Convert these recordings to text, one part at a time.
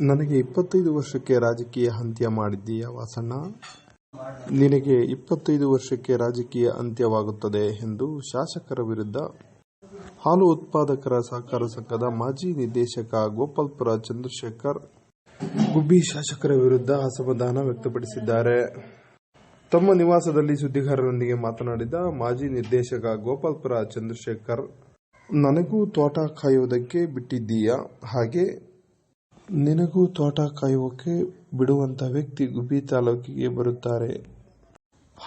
ನನಗೆ ಇಪ್ಪತ್ತೈದು ವರ್ಷಕ್ಕೆ ರಾಜಕೀಯ ಅಂತ್ಯ ಮಾಡಿದ್ದೀಯ ವಾಸಣ್ಣ? ನಿನಗೆ ಇಪ್ಪತ್ತೈದು ವರ್ಷಕ್ಕೆ ರಾಜಕೀಯ ಅಂತ್ಯವಾಗುತ್ತದೆ ಎಂದು ಶಾಸಕರ ವಿರುದ್ಧ ಹಾಲು ಉತ್ಪಾದಕರ ಸಹಕಾರ ಸಂಘದ ಮಾಜಿ ನಿರ್ದೇಶಕ ಗೋಪಾಲ್ಪುರ ಚಂದ್ರಶೇಖರ್ ಗುಬ್ಬಿ ಶಾಸಕರ ವಿರುದ್ಧ ಅಸಮಾಧಾನ ವ್ಯಕ್ತಪಡಿಸಿದ್ದಾರೆ. ತಮ್ಮ ನಿವಾಸದಲ್ಲಿ ಸುದ್ದಿಗಾರರೊಂದಿಗೆ ಮಾತನಾಡಿದ ಮಾಜಿ ನಿರ್ದೇಶಕ ಗೋಪಾಲ್ಪುರ ಚಂದ್ರಶೇಖರ್, ನನಗೂ ತೋಟ ಕಾಯುವುದಕ್ಕೆ ಬಿಟ್ಟಿದ್ದೀಯಾ? ಹಾಗೆ ನಿನಗೂ ತೋಟ ಕಾಯುವಕ್ಕೆ ಬಿಡುವಂತ ವ್ಯಕ್ತಿ ಗುಬ್ಬಿ ತಾಲೂಕಿಗೆ ಬರುತ್ತಾರೆ.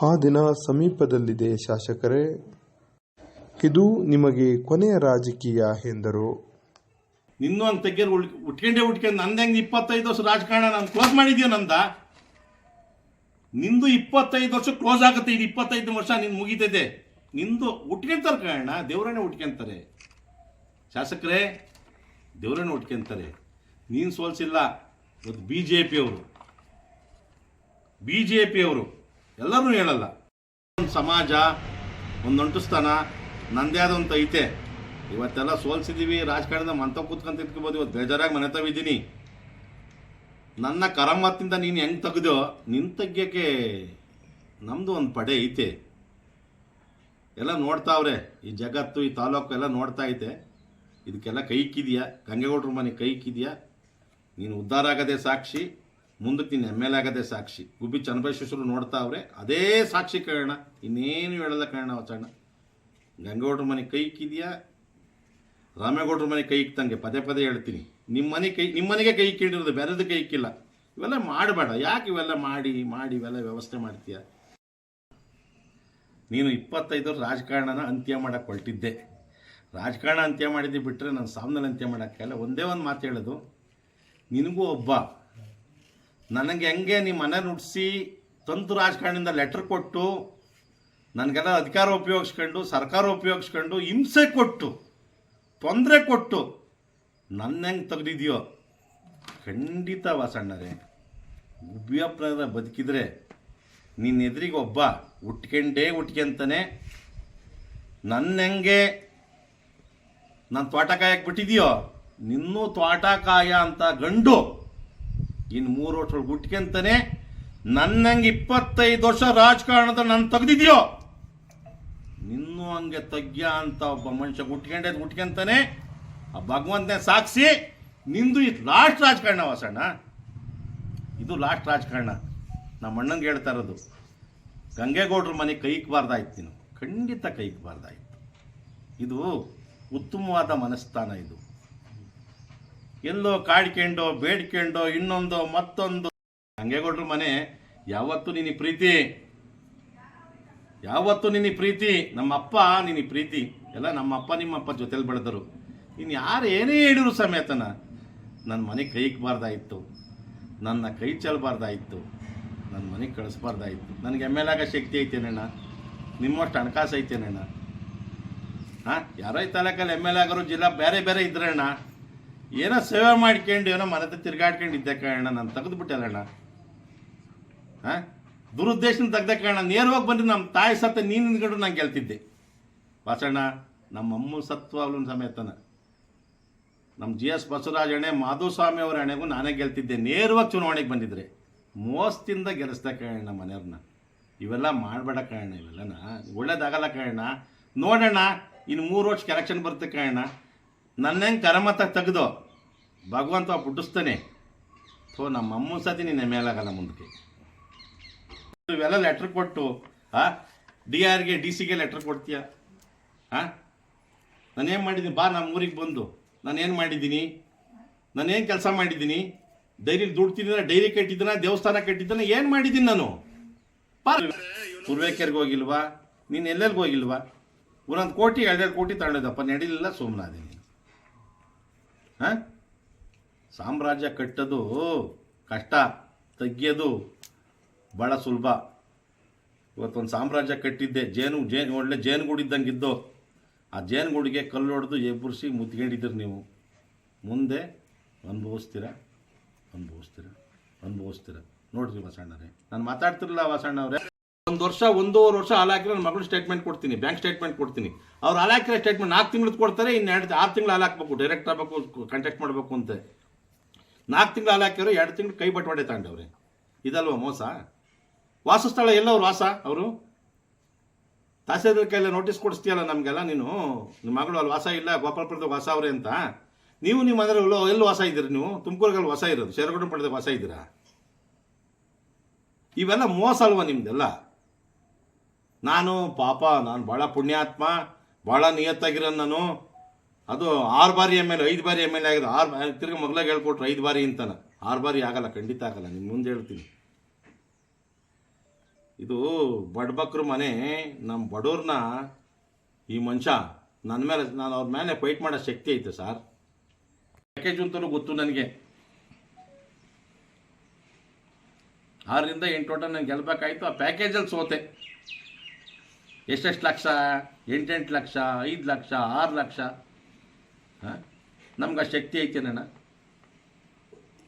ಆ ದಿನ ಸಮೀಪದಲ್ಲಿದೆ ಶಾಸಕರೇ. ಇದು ನಿಮಗೆ ಕೊನೆಯ ರಾಜಕೀಯ ಎಂದರು. ನಿನ್ನೂ ಅಂತ ತೆಗ್ಯರ್ ಉಟ್ಕೊಂಡೆ ಉಟ್ಕೊಂಡು ನಂದು ಹೆಂಗೆ ಇಪ್ಪತ್ತೈದು ವರ್ಷ ರಾಜಕಾರಣ ನಾನು ಕ್ಲೋಸ್ ಮಾಡಿದ್ಯೋ ನಂದ? ನಿಂದು ಇಪ್ಪತ್ತೈದು ವರ್ಷ ಕ್ಲೋಸ್ ಆಗುತ್ತೆ, ಇದು ಇಪ್ಪತ್ತೈದು ವರ್ಷ ನಿನ್ ಮುಗಿತೈತೆ. ನಿಂದು ಉಟ್ಕೊಂತಾರೆ ಕಾರಣ ದೇವರನ್ನೇ ಉಟ್ಕೊಂತಾರೆ. ಶಾಸಕರೇ, ದೇವರನ್ನೇ ಉಟ್ಕೊಂತಾರೆ. ನೀನು ಸೋಲ್ಸಿಲ್ಲ. ಇವತ್ತು ಬಿ ಜೆ ಪಿಯವರು ಬಿ ಜೆ ಪಿಯವರು ಎಲ್ಲರೂ ಹೇಳಲ್ಲ. ಒಂದು ಸಮಾಜ, ಒಂದು ಅಂಟುಸ್ತಾನ ನಂದೇ ಆದಂತ ಐತೆ. ಇವತ್ತೆಲ್ಲ ಸೋಲ್ಸಿದ್ದೀವಿ ರಾಜಕಾರಣದ ಮಂತ ಕೂತ್ಕೊಂತ ಇಟ್ಕೋಬೋದು. ಇವತ್ತು ಬೇಜಾರಾಗಿ ಮನೆ ತವಿದ್ದೀನಿ ನನ್ನ ಕರಮತ್ತಿಂದ ನೀನು ಹೆಂಗೆ ತೆಗ್ದೋ ನಿನ್ನ ತೆಗ್ಯಕ್ಕೆ ನಮ್ಮದು ಒಂದು ಪಡೆ ಐತೆ. ಎಲ್ಲ ನೋಡ್ತಾವ್ರೆ ಈ ಜಗತ್ತು, ಈ ತಾಲೂಕು ಎಲ್ಲ ನೋಡ್ತಾ ಐತೆ. ಇದಕ್ಕೆಲ್ಲ ಕೈಕ್ಕಿದೆಯಾ ಗಂಗೆಗೌಡ್ರ ಮನೆ ಕೈ ಇಕ್ಕಿದ್ಯಾ? ನೀನು ಉದ್ಧಾರ ಆಗದೆ ಸಾಕ್ಷಿ, ಮುಂದಕ್ಕೆ ನೀನು ಎಂ ಎಲ್ ಆಗದೆ ಸಾಕ್ಷಿ. ಗುಬ್ಬಿ ಚನ್ನಬಸವೇಶ್ವರರು ನೋಡ್ತಾವ್ರೆ ಅದೇ ಸಾಕ್ಷಿ ಕಾರಣ. ಇನ್ನೇನು ಹೇಳಲ್ಲ ಕಾರಣ ವಚಣ್ಣ ಗಂಗೌಡ್ರ ಮನೆ ಕೈ ರಾಮೇಗೌಡ್ರ ಮನೆ ಕೈ ಇಕ್ತಂಗೆ, ಪದೇ ಪದೇ ಹೇಳ್ತೀನಿ. ನಿಮ್ಮ ಮನೆ ಕೈ ನಿಮ್ಮ ಮನೆಗೆ ಕೈ ಇಕ್ಕಿಡಿರೋದು ಬೇರೆದು ಕೈ ಇಕ್ಕಿಲ್ಲ. ಇವೆಲ್ಲ ಮಾಡಬೇಡ. ಯಾಕೆ ಇವೆಲ್ಲ ಮಾಡಿ ಮಾಡಿ ಇವೆಲ್ಲ ವ್ಯವಸ್ಥೆ ಮಾಡ್ತೀಯ? ನೀನು ಇಪ್ಪತ್ತೈದು ರಾಜಕಾರಣನ ಅಂತ್ಯ ಮಾಡಕ್ಕೆ ಹೊರಟಿದ್ದೆ. ರಾಜಕಾರಣ ಅಂತ್ಯ ಮಾಡಿದ್ದು ಬಿಟ್ಟರೆ ನಾನು ಸಾಮ್ನಲ್ಲಿ ಅಂತ್ಯ ಮಾಡೋಕ್ಕೆಲ್ಲ ಒಂದೇ ಒಂದು ಮಾತು ಹೇಳೋದು. ನಿನಗೂ ಒಬ್ಬ. ನನಗೆ ಹೆಂಗೆ ನಿಮ್ಮ ಮನೆ ನುಡಿಸಿ ತಂತು ರಾಜಕಾರಣದಿಂದ ಲೆಟ್ರ್ ಕೊಟ್ಟು, ನನಗೆಲ್ಲ ಅಧಿಕಾರ ಉಪಯೋಗಿಸ್ಕೊಂಡು, ಸರ್ಕಾರ ಉಪಯೋಗಿಸ್ಕೊಂಡು ಹಿಂಸೆ ಕೊಟ್ಟು, ತೊಂದರೆ ಕೊಟ್ಟು, ನನ್ನ ಹೆಂಗೆ ತೆಗ್ದಿದ್ಯೋ? ಖಂಡಿತ ವಾಸಣ್ಣರೇ ಗುಬ್ಬಿಯಪ್ಪನ ಬದುಕಿದ್ರೆ ನಿನ್ನ ಎದುರಿಗೆ ಒಬ್ಬ ಉಟ್ಕೊಂಡೇ ಉಟ್ಕೊಂತಾನೆ ನನ್ನ ಹೆಂಗೆ ನಾನು ತೋಟ ಕಾಯಕ್ಕೆ ಬಿಟ್ಟಿದೆಯೋ? ನಿನ್ನೂ ತೋಟ ಕಾಯ ಅಂತ ಗಂಡು ಇನ್ನು ಮೂರು ವರ್ಷ ಹುಟ್ಕೊಂತಾನೆ. ನನ್ನಂಗೆ ಇಪ್ಪತ್ತೈದು ವರ್ಷ ರಾಜಕಾರಣದ ನಾನು ತೆಗ್ದಿದ್ಯೋ? ನಿನ್ನೂ ಹಂಗೆ ತಗ್ಯ ಅಂತ ಒಬ್ಬ ಮನುಷ್ಯ ಹುಟ್ಕೊಂಡೆ ಹುಟ್ಕೊಂತಾನೆ. ಆ ಭಗವಂತನೇ ಸಾಕ್ಷಿ. ನಿಂದು ಇದು ಲಾಸ್ಟ್ ರಾಜಕಾರಣ ವಾಸಣ್ಣ ಇದು ಲಾಸ್ಟ್ ರಾಜಕಾರಣ. ನಮ್ಮ ಅಣ್ಣಂಗೆ ಹೇಳ್ತಾ ಇರೋದು, ಗಂಗೇಗೌಡ್ರ ಮನೆ ಕೈಕ್ಬಾರ್ದಾಯ್ತು ನೀನು. ಖಂಡಿತ ಕೈಕ್ಬಾರ್ದಾಯ್ತು ಇದು ಉತ್ತಮವಾದ ಮನಸ್ಥಾನ ಇದು. ಎಲ್ಲೋ ಕಾಡ್ಕೊಂಡು, ಬೇಡ್ಕೊಂಡು, ಇನ್ನೊಂದು, ಮತ್ತೊಂದು. ಗಂಗೇಗೌಡ್ರ ಮನೆ, ಯಾವತ್ತು ನಿನ್ನ ಪ್ರೀತಿ? ಯಾವತ್ತು ನಿನ್ನ ಪ್ರೀತಿ? ನಮ್ಮಪ್ಪ ನಿನ್ನ ಪ್ರೀತಿ. ಎಲ್ಲ ನಮ್ಮಪ್ಪ ನಿಮ್ಮಪ್ಪ ಜೊತೆಲಿ ಬೆಳೆದರು. ಇನ್ನು ಯಾರು ಏನೇ ಹೇಳಿದ್ರು ಸಮೇತನ ನನ್ನ ಮನೆ ಕೈಕ್ಬಾರ್ದಾಯಿತ್ತು ನನ್ನ ಕೈ ಚೆಲ್ಲಬಾರ್ದಾಯಿತ್ತು ನನ್ನ ಮನೆಗೆ ಕಳಿಸ್ಬಾರ್ದಾಯಿತ್ತು ನನಗೆ ಎಂ ಎಲ್ ಆಗೋ ಶಕ್ತಿ ಐತೇನಣ್ಣ? ನಿಮ್ಮಷ್ಟು ಹಣಕಾಸು ಐತೇನಣ್ಣ? ಹಾಂ? ಯಾರೋ ಈ ತಾಲೂಕಲ್ಲಿ ಎಂ ಎಲ್ ಆಗೋರು ಜಿಲ್ಲಾ ಬೇರೆ ಬೇರೆ ಇದ್ರಣ್ಣ? ಏನೋ ಸೇವೆ ಮಾಡ್ಕೊಂಡು, ಏನೋ ಮನೆ ತಿರ್ಗಾಡ್ಕೊಂಡು ಇದ್ದೆ ಕಾರಣ ನಾನು ತೆಗೆದುಬಿಟ್ಟಲ್ಲಣ್ಣ ಹಾಂ? ದುರುದ್ದೇಶನ ತೆಗ್ದ ಕಾರಣ ನೇರವಾಗಿ ಬಂದು ನಮ್ಮ ತಾಯಿ ಸತ್ತ ನೀನು ನಿಂತ್ಕೊಂಡು ನಾನು ಗೆಲ್ತಿದ್ದೆ ಬಸಣ್ಣ ನಮ್ಮ ಅಮ್ಮ ಸತ್ವಾಗ್ಲೂ ಸಮೇತನ ನಮ್ಮ ಜಿ ಎಸ್ ಬಸವರಾಜ್ ಅಣೆ ಮಾಧುಸ್ವಾಮಿ ಅವರ ಅಣೆಗೂ ನಾನೇ ಗೆಲ್ತಿದ್ದೆ ನೇರವಾಗಿ ಚುನಾವಣೆಗೆ ಬಂದಿದ್ರೆ. ಮೋಸದಿಂದ ಗೆಲ್ಲಿಸ್ದ ಕಾರಣ ಮನೆಯವ್ರನ್ನ. ಇವೆಲ್ಲ ಮಾಡಬೇಡ ಕಾರಣ ಇವೆಲ್ಲನ. ಒಳ್ಳೇದಾಗಲ್ಲ ಕಾರಣ. ನೋಡೋಣ ಇನ್ನು ಮೂರು ವರ್ಷಕ್ಕೆ ಎಲೆಕ್ಷನ್ ಬರುತ್ತೆ ಕಾರಣ. ನನ್ನ ಹೆಂಗೆ ಕರಮತ ತೆಗೆದು? ಭಗವಂತ ಪುಟ್ಟಿಸ್ತಾನೆ ಸೊ ನಮ್ಮ ಅಮ್ಮ ಸತಿ ನಿನ್ನ ಮೇಲಾಗಲ್ಲ ಮುಂದಕ್ಕೆ. ಇವೆಲ್ಲ ಲೆಟ್ರ್ ಕೊಟ್ಟು, ಆ ಡಿ ಆರ್ಗೆ ಡಿ ಸಿಗೆ ಲೆಟ್ರ್ ಕೊಡ್ತೀಯ? ಆ? ನಾನೇನು ಮಾಡಿದ್ದೀನಿ? ಬಾ ನಮ್ಮ ಊರಿಗೆ ಬಂದು. ನಾನೇನು ಮಾಡಿದ್ದೀನಿ? ನಾನೇನು ಕೆಲಸ ಮಾಡಿದ್ದೀನಿ? ಡೈರಿ ದುಡ್ತಿದ್ದೀನ? ಡೈರಿ ಕಟ್ಟಿದ್ದೀನ? ದೇವಸ್ಥಾನ ಕಟ್ಟಿದ್ದಾನ? ಏನು ಮಾಡಿದ್ದೀನಿ ನಾನು? ಬಾ ಪೂರ್ವೇಕರ್ಗೆ ಹೋಗಿಲ್ವಾ? ನೀನು ಎಲ್ಲೆಲ್ಗೆ ಹೋಗಿಲ್ವಾ? ಒಂದೊಂದು ಕೋಟಿ, ಎರಡೆರಡು ಕೋಟಿ ತಗೊಂಡಿದ್ದಪ್ಪ. ನಡೀಲಿಲ್ಲ ಸೋಮನಾದಿ ನೀನು ಹಾಂ? ಸಾಮ್ರಾಜ್ಯ ಕಟ್ಟೋದು ಕಷ್ಟ ತೆಗಿಯೋದು ಭಾಳ ಸುಲಭ. ಇವತ್ತೊಂದು ಸಾಮ್ರಾಜ್ಯ ಕಟ್ಟಿದ್ದೆ, ಜೇನು ಜೇನು, ಒಳ್ಳೆ ಜೇನುಗೂಡಿದ್ದಂಗೆ ಇದ್ದು ಆ ಜೇನುಗೂಡಿಗೆ ಕಲ್ಲು ಹೊಡೆದು ಎಬ್ಬರಿಸಿ ಮುತ್ಕೊಂಡಿದ್ದೀರಿ ನೀವು. ಮುಂದೆ ಅನುಭವಿಸ್ತೀರ ಅನುಭವಿಸ್ತೀರ ಅನುಭವಿಸ್ತೀರ. ನೋಡ್ರಿ ವಾಸಣ್ಣರೇ, ನಾನು ಮಾತಾಡ್ತಿರಲಿಲ್ಲ ವಾಸಣ್ಣವ್ರೆ. ಒಂದು ವರ್ಷ, ಒಂದೂವರೆ ವರ್ಷ ಹಾಲು ನನ್ನ ಮಗಳು ಸ್ಟೇಟ್ಮೆಂಟ್ ಕೊಡ್ತೀನಿ ಬ್ಯಾಂಕ್ ಸ್ಟೇಟ್ಮೆಂಟ್ ಕೊಡ್ತೀನಿ. ಅವ್ರು ಹಾಲು ಸ್ಟೇಟ್ಮೆಂಟ್ ನಾಲ್ಕು ತಿಂಗಳು ಕೊಡ್ತಾರೆ ಇನ್ನು ಎರಡು ಆರು ತಿಂಗಳು ಹಾಲು ಡೈರೆಕ್ಟ್ ಆಗಬೇಕು ಕಾಂಟ್ಯಾಕ್ಟ್ ಮಾಡಬೇಕು ಅಂತ. ನಾಲ್ಕು ತಿಂಗಳು ಹಾಲು ಎರಡು ತಿಂಗಳು ಕೈ ಬಟವಾಡೆ ತಗೊಂಡವ್ರೆ. ಇದಲ್ವ ಮೋಸ? ವಾಸಸ್ಥಳ ಎಲ್ಲವ್ರು ವಾಸ ಅವರು? ತಹಸೀಲ್ದಾರ್ ಕೈಯಲ್ಲಿ ನೋಟಿಸ್ ಕೊಡಿಸ್ತೀಯಲ್ಲ ನಮಗೆಲ್ಲ ನೀನು? ನಿಮ್ಮ ಮಗಳು ಅಲ್ಲಿ ವಾಸ ಇಲ್ಲ ಗೋಪಾಲಪುರದ ವಾಸ ಅವ್ರೆ ಅಂತ. ನೀವು ನಿಮ್ಮ ಮನೆಯಲ್ಲಿ ಎಲ್ಲೋ, ಎಲ್ಲಿ ವಾಸ ಇದ್ದೀರಿ ನೀವು? ತುಮಕೂರಲ್ಲಿ ವಾಸ ಇರೋದು ಶೇರಗೌಡ ಪಡೆದ ವಾಸ ಇದ್ದೀರಾ? ಇವೆಲ್ಲ ಮೋಸ ಅಲ್ವಾ ನಿಮ್ದೆಲ್ಲ? ನಾನು ಪಾಪ, ನಾನು ಭಾಳ ಪುಣ್ಯಾತ್ಮ ಭಾಳ ನಿಯತ್ತಾಗಿರೋ ನಾನು. ಅದು ಆರು ಬಾರಿ ಎಂ ಎಲ್ ಐದು ಬಾರಿ ಎಂ ಎಲ್ ಆಗಿದೆ. ಆರು ತಿರ್ಗಿ ಮೊದಲೇ ಹೇಳ್ಕೊಟ್ರು ಐದು ಬಾರಿ ಅಂತಾನೆ. ಆರು ಬಾರಿ ಆಗಲ್ಲ, ಖಂಡಿತ ಆಗಲ್ಲ ನಿಮ್ಮ ಮುಂದೆ ಹೇಳ್ತೀನಿ. ಇದು ಬಡ್ಬಕ್ರ ಮನೆ ನಮ್ಮ ಬಡವ್ರನ್ನ ಈ ಮನುಷ್ಯ ನನ್ನ ಮೇಲೆ, ನಾನು ಅವ್ರ ಮೇಲೆ ಫೈಟ್ ಮಾಡೋ ಶಕ್ತಿ ಐತೆ ಸರ್. ಪ್ಯಾಕೇಜ್ ಅಂತಲೂ ಗೊತ್ತು ನನಗೆ. ಆರರಿಂದ ಎಂಟು ಓಟ ನಾನು ಗೆಲ್ಲಬೇಕಾಯ್ತು ಆ ಪ್ಯಾಕೇಜಲ್ಲಿ ಸೋತೆ. ಎಷ್ಟೆಷ್ಟು ಲಕ್ಷ? ಎಂಟೆಂಟು ಲಕ್ಷ ಐದು ಲಕ್ಷ ಆರು ಲಕ್ಷ? ಹಾಂ? ನಮ್ಗೆ ಆ ಶಕ್ತಿ ಐತೆ ನನ್ನ